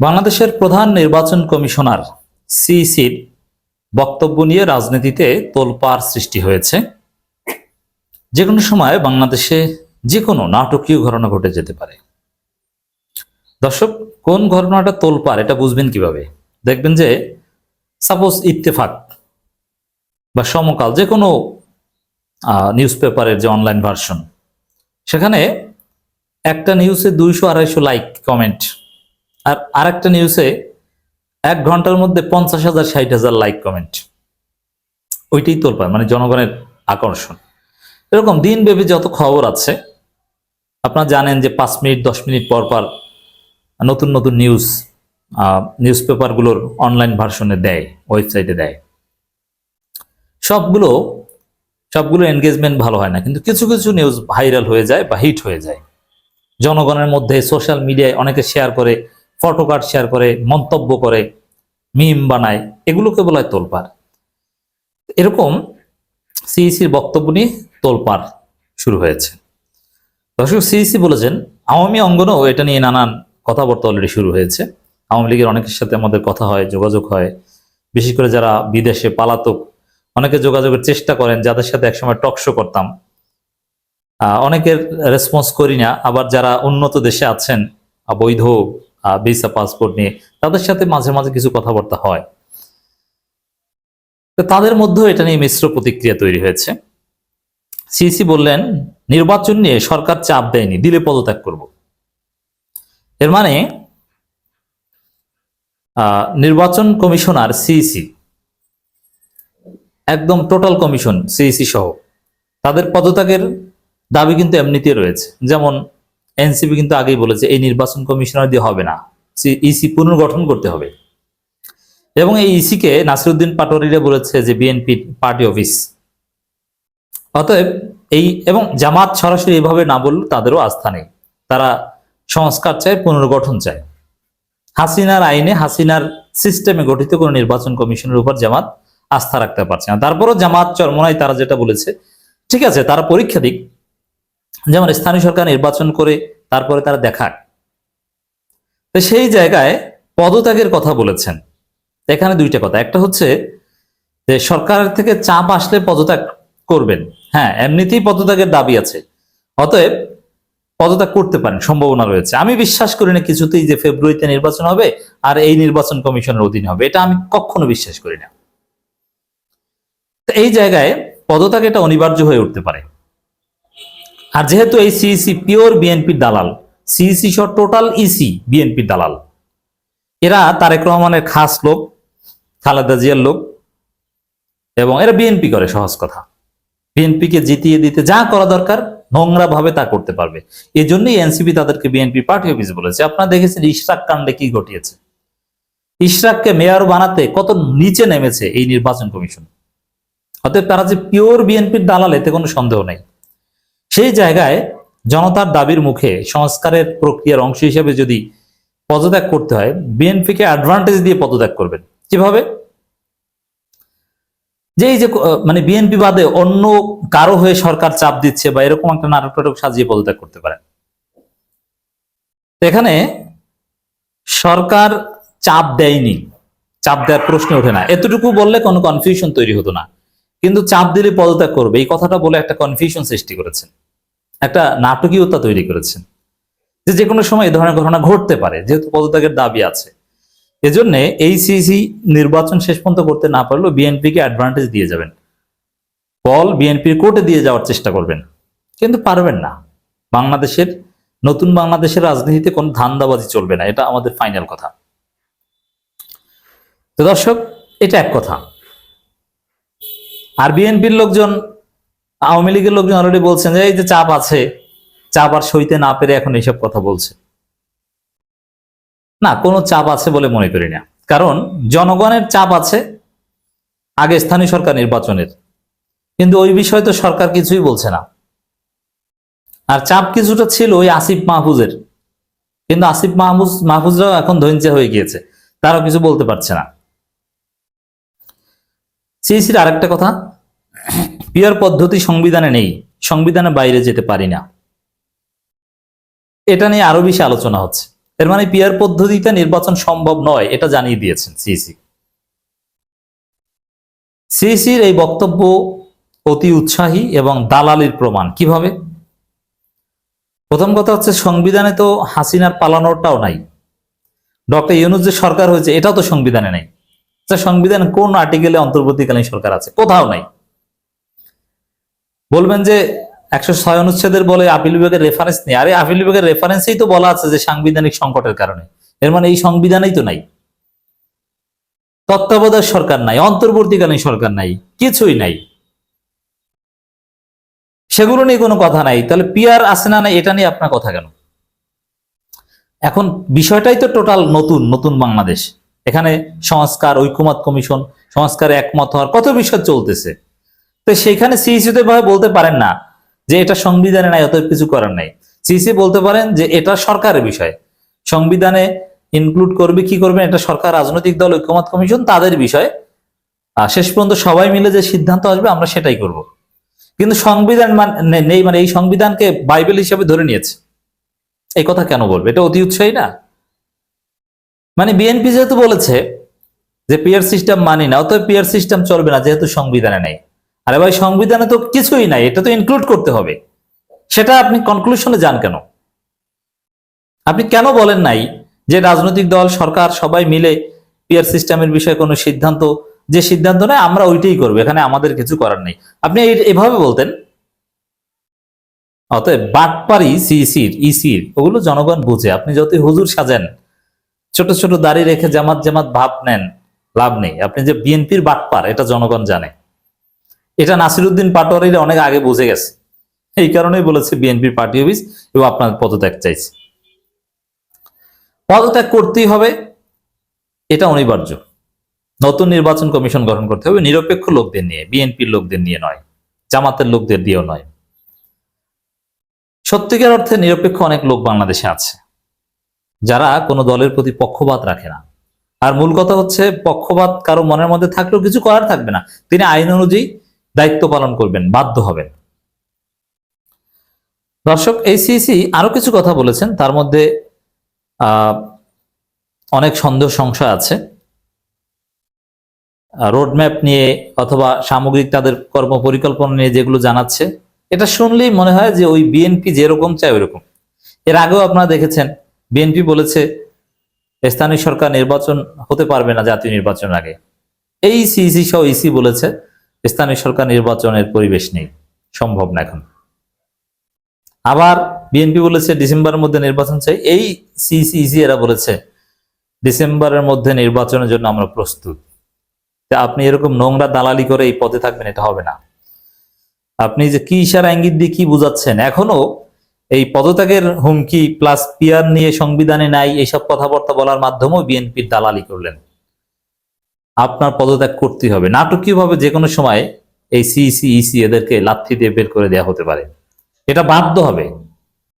বাংলাদেশের প্রধান নির্বাচন কমিশনার সিইসির বক্তব্য নিয়ে রাজনীতিতে তোলপাড় সৃষ্টি হয়েছে। যে কোনো সময় বাংলাদেশে যে কোনো নাটকীয় ঘটনা ঘটে যেতে পারে। দর্শক, কোন ঘটনাটা তোলপাড়, এটা বুঝবেন কীভাবে? দেখবেন যে সাপোজ ইত্তেফাক বা সমকাল, যে কোনো নিউজ পেপারের যে অনলাইন ভার্সন সেখানে একটা নিউজে দুইশো আড়াইশো লাইক কমেন্ট আর আরেকটা নিউজে এক ঘণ্টার মধ্যে পঞ্চাশ হাজার, ষাট হাজার লাইক কমেন্ট ওইটাই তোলপায় মানে জনগণের আকর্ষণ। এরকম দিনব্যাপী যত খবর আছে, আপনারা জানেন যে পাঁচ মিনিট, দশ মিনিট পর পর নতুন নতুন নিউজ নিউজ পেপারগুলোর অনলাইন ভার্সনে দেয় ওয়েবসাইটে দেয়। সবগুলো সবগুলো এনগেজমেন্ট ভালো হয় না, কিন্তু কিছু কিছু নিউজ ভাইরাল হয়ে যায় বা হিট হয়ে যায়। জনগণের মধ্যে সোশ্যাল মিডিয়ায় অনেকে শেয়ার করে ফটো শেয়ার করে মন্তব্য করে মিম বানায় এগুলোকে বলা হয় তোলপাড়। এরকম সিইসির বক্তব্য নিয়ে তোলপাড় শুরু হয়েছে। দর্শক সিইসি বলেছেন আওয়ামী অঙ্গনেও এটা নিয়ে নানান কথাবার্তা অলরেডি শুরু হয়েছে। আওয়ামী লীগের অনেকের সাথে আমাদের কথা হয় যোগাযোগ হয়। বিশেষ করে যারা বিদেশে পালাতক অনেকে যোগাযোগের চেষ্টা করেন যাদের সাথে একসময় টকশো করতাম। অনেকের রেসপন্স করি না আবার যারা উন্নত দেশে আছেন আহ, বৈধ ভিসা পাসপোর্ট নিয়ে তাদের সাথে মাঝে মাঝে কিছু কথাবার্তা হয়। তো তাদের মধ্যেও এটা নিয়ে মিশ্র প্রতিক্রিয়া তৈরি হয়েছে। সিসি বললেন, নির্বাচন নিয়ে সরকার চাপ দেয়নি, দিলে পদত্যাগ করব। এর মানে নির্বাচন কমিশনার সিইসি একদম টোটাল কমিশন সিইসি সহ, তাদের পদত্যাগের দাবি কিন্তু এমনিতে রয়েছে। যেমন এনসিপি কিন্তু আগেই বলেছে, এই নির্বাচন কমিশনার দিয়ে হবে না। ইসি পুনর্গঠন করতে হবে। এবং এই ইসিকে নাসিরুদ্দিন পাটোয়ারিরা বলেছে যে বিএনপি পার্টি অফিস। অতএব এই, এবং জামাত সরাসরি এভাবে না বললে তাদেরও আস্থা নেই। তারা সংস্কার চায়, পুনর্গঠন চায়। হাসিনার আইনে, হাসিনার সিস্টেমে গঠিত কোনো নির্বাচন কমিশনের উপর জামাত আস্থা রাখতে পারছে না। তারপরও জামাত চরমনাই তারা যেটা বলেছে, ঠিক আছে, তারা পরীক্ষা দিক যেমন স্থানীয় সরকার নির্বাচন করে তারপরে তারা দেখাক তো সেই জায়গায় পদত্যাগের কথা বলেছেন। এখানে দুইটা কথা। একটা হচ্ছে যে সরকার থেকে চাপ আসলে পদত্যাগ করবেন। হ্যাঁ এমনিতেই পদত্যাগের দাবি আছে। অতএব পদত্যাগ করতে পারেন, সম্ভাবনা রয়েছে। আমি বিশ্বাস করি না কিছুতেই যে ফেব্রুয়ারিতে নির্বাচন হবে আর এই নির্বাচন কমিশনের অধীনে হবে। এটা আমি কখনো বিশ্বাস করি না। এই জায়গায় পদত্যাগ এটা অনিবার্য হয়ে উঠতে পারে। আর যেহেতু এই সিইসি পিওর বিএনপির দালাল সিইসি সহ টোটাল ইসি বিএনপির দালাল। এরা তারেক রহমানের খাস লোক, খালেদা জিয়ার লোক, এবং এরা বিএনপি করে, সহজ কথা। বিএনপিকে জিতিয়ে দিতে যা করা দরকার নোংরা ভাবে তা করতে পারবে। এই জন্যই এনসিপি তাদেরকে বিএনপি পার্টি অফিস বলেছে। আপনারা দেখেছেন ইশরাক কাণ্ডে কি ঘটিয়েছে? ইশরাককে মেয়র বানাতে কত নিচে নেমেছে এই নির্বাচন কমিশন। অতএব তারা যে পিওর বিএনপির দালাল, এতে কোনো সন্দেহ নেই। সেই জায়গায় জনতার দাবির মুখে সংস্কারের প্রক্রিয়ার অংশ হিসেবে যদি পদত্যাগ করতে হয়, বিএনপিকে অ্যাডভান্টেজ দিয়ে পদত্যাগ করবেন। কীভাবে? যে এই যে মানে বিএনপি বাদে অন্য কারও হয়ে সরকার চাপ দিচ্ছে বা এরকম একটা নাটক টাটক সাজিয়ে পদত্যাগ করতে পারেন এখানে সরকার চাপ দেয়নি। চাপ দেওয়ার প্রশ্ন ওঠে না। এতটুকু বললে কোনো কনফিউশন তৈরি হতো না। কিন্তু চাপ দিলে পদত্যাগ করবে। এই কথাটা বলে একটা কনফিউশন সৃষ্টি করেছেন। একটা নাটকীয়তা তৈরি করেছেন। যে যে কোনো সময় এই ধরনের ঘটনা ঘটতে পারে, যেহেতু পদত্যাগের দাবি আছে। এজন্য এই সিসি নির্বাচন শেষ পর্যন্ত করতে না পারলেও বিএনপিকে অ্যাডভান্টেজ দিয়ে যাবেন। বল বিএনপির কোর্টে দিয়ে যাওয়ার চেষ্টা করবেন। কিন্তু পারবেন না। বাংলাদেশের, নতুন বাংলাদেশের রাজনীতিতে কোনো ধান্দাবাজি চলবে না। এটা আমাদের ফাইনাল কথা। তো দর্শক, এটা এক কথা। আর বিএনপির লোকজন আওয়ামী লীগের লোকজন অলরেডি বলছেন যে, এই যে চাপ আছে, চাপ আর সইতে না পেরে এখন এইসব কথা বলছে। না, কোনো চাপ আছে বলে মনে করি না। কারণ জনগণের চাপ আছে, আগে স্থানীয় সরকার নির্বাচনের। কিন্তু ওই বিষয়ে তো সরকার কিছুই বলছে না। আর চাপ কিছুটা ছিল ওই আসিফ মাহফুজের। কিন্তু আসিফ মাহফুজ, মাহফুজরাও এখন ধৈর্য হয়ে গিয়েছে। তারাও কিছু বলতে পারছে না। সিইসির আরেকটা কথা। পিয়ার পদ্ধতি সংবিধানে নেই সংবিধানের বাইরে যেতে পারি না। এটা নিয়ে আরও বেশি আলোচনা হচ্ছে। এর মানে পিয়ার পদ্ধতিতে নির্বাচন সম্ভব নয় এটা জানিয়ে দিয়েছেন সিইসি। সিইসির এই বক্তব্য অতি উৎসাহী এবং দালালির প্রমাণ। কীভাবে? প্রথম কথা হচ্ছে সংবিধানে তো হাসিনার পালানোরটাও নাই। ডক্টর ইউনুস যে সরকার হয়েছে এটাও তো সংবিধানে নাই। আচ্ছা, সংবিধান কোন আর্টিকেলে অন্তর্বর্তীকালীন সরকার আছে? কোথাও নাই। বলবেন যে একশো ছয় অনুচ্ছেদের বলে আপিল বিভাগের রেফারেন্স নেই। আরে আপিল বিভাগের রেফারেন্সেই তো বলা আছে যে সাংবিধানিক সংকটের কারণে। এর মানে এই সংবিধানেই তো নাই। তত্ত্বাবধায়ক সরকার নাই, অন্তর্বর্তীকালীন সরকার নাই, কিছুই নাই। সেগুলো নিয়ে কোনো কথা নাই। তাহলে পিয়ার আছে না নাই, এটা নিয়ে আপনার কথা কেন? এখন বিষয়টাই তো টোটাল নতুন নতুন বাংলাদেশ। এখানে সংস্কার, ঐক্যমত কমিশন, সংস্কারে একমত হওয়ার কত বিষয় চলতেছে? তো সেখানে সিইসি তো ভাবে বলতে পারেন না যে এটা সংবিধানে নাই, অতএব কিছু করার নাই। সিইসি বলতে পারেন যে এটা সরকারের বিষয়। সংবিধানে ইনক্লুড করবে, কি করবেন এটা সরকার, রাজনৈতিক দল, ঐক্যমত কমিশন, তাদের বিষয়। শেষ পর্যন্ত সবাই মিলে যে সিদ্ধান্ত আসবে, আমরা সেটাই করব। কিন্তু সংবিধান মান- নেই মানে এই সংবিধানকে বাইবেল হিসেবে ধরে নিয়েছে। এই কথা কেন বলবে? এটা অতি উৎসাহী না? মানে বিএনপি যেহেতু বলেছে যে পিয়ার সিস্টেম মানি না, অতএব পিয়ার সিস্টেম চলবে না, যেহেতু সংবিধানে নেই। আরে ভাই, সংবিধানে তো কিছুই নাই, এটা তো ইনক্লুড করতে হবে। সেটা আপনি কনক্লুশনে যান কেন? আপনি কেন বলেন নাই যে রাজনৈতিক দল, সরকার, সবাই মিলে পিয়ার সিস্টেমের বিষয়ে কোনো সিদ্ধান্ত? যে সিদ্ধান্ত নেয়, আমরা ওইটাই করব, এখানে আমাদের কিছু করার নেই। আপনি এভাবে বলতেন? অতএব বাটপারি সিসির, ইসির, ওগুলো জনগণ বুঝে। আপনি যতই হুজুর সাজেন, ছোট ছোট দাড়ি রেখে জামাত জামাত ভাব নেন, লাভ নেই। আপনি যে বিএনপির বাটপার এটা জনগণ জানে। এটা নাসিরুদ্দিন পাটোয়ারিরা অনেক আগে বুঝে গেছে। এই কারণেই বলেছে বিএনপির পার্টি অফিস এবং আপনার পদত্যাগ চাইছে। পদত্যাগ করতেই হবে, এটা অনিবার্য। নতুন নির্বাচন কমিশন গঠন করতে হবে, নিরপেক্ষ লোকদের নিয়ে, বিএনপির লোকদের নিয়ে নয়, জামাতের লোকদের দিয়েও নয়। সত্যিকার অর্থে নিরপেক্ষ অনেক লোক বাংলাদেশে আছে, যারা কোনো দলের প্রতি পক্ষপাত রাখে না। আর মূল কথা হচ্ছে, পক্ষপাত কারও মনের মধ্যে থাকলেও কিছু করার থাকবে না। তিনি আইন অনুযায়ী দায়িত্ব পালন করবেন, বাধ্য হবেন। দর্শক এই সিসি আরও কিছু কথা বলেছেন, তার মধ্যে অনেক সন্দেহ সংশয় আছে। রোডম্যাপ নিয়ে অথবা সামগ্রিক তাদের কর্ম পরিকল্পনা নিয়ে যেগুলো জানাচ্ছে, এটা শুনলেই মনে হয় যে ওই বিএনপি যেরকম চায় ওইরকম। এর আগেও আপনারা দেখেছেন বিএনপি বলেছে, স্থানীয় সরকার নির্বাচন হতে পারবে না জাতীয় নির্বাচন আগে। এই সিইসি সহ ইসি বলেছে স্থানীয় সরকার নির্বাচনের পরিবেশ নেই, সম্ভব না এখন। আবার বিএনপি বলেছে ডিসেম্বরের মধ্যে নির্বাচন চাই, এই সিইসি ইসি এরা বলেছে ডিসেম্বরের মধ্যে নির্বাচনের জন্য আমরা প্রস্তুত। আপনি এরকম নোংরা দালালি করে এই পদে থাকবেন, এটা হবে না। আপনি যে কি ইশারা ইঙ্গিত দিয়ে কি বুঝাচ্ছেন, এখনও এই পদত্যাগের হুমকি প্লাস পিয়ার নিয়ে সংবিধানে নাই এইসব কথাবার্তা বলার মাধ্যমেও বিএনপির দালালি করলেন। আপনার পদত্যাগ করতে হবে। নাটকীয়ভাবে যে কোনো সময় এই সিইসি ইসি এদেরকে লাথি দিয়ে বের করে দেওয়া হতে পারে। এটা বাধ্য হবে।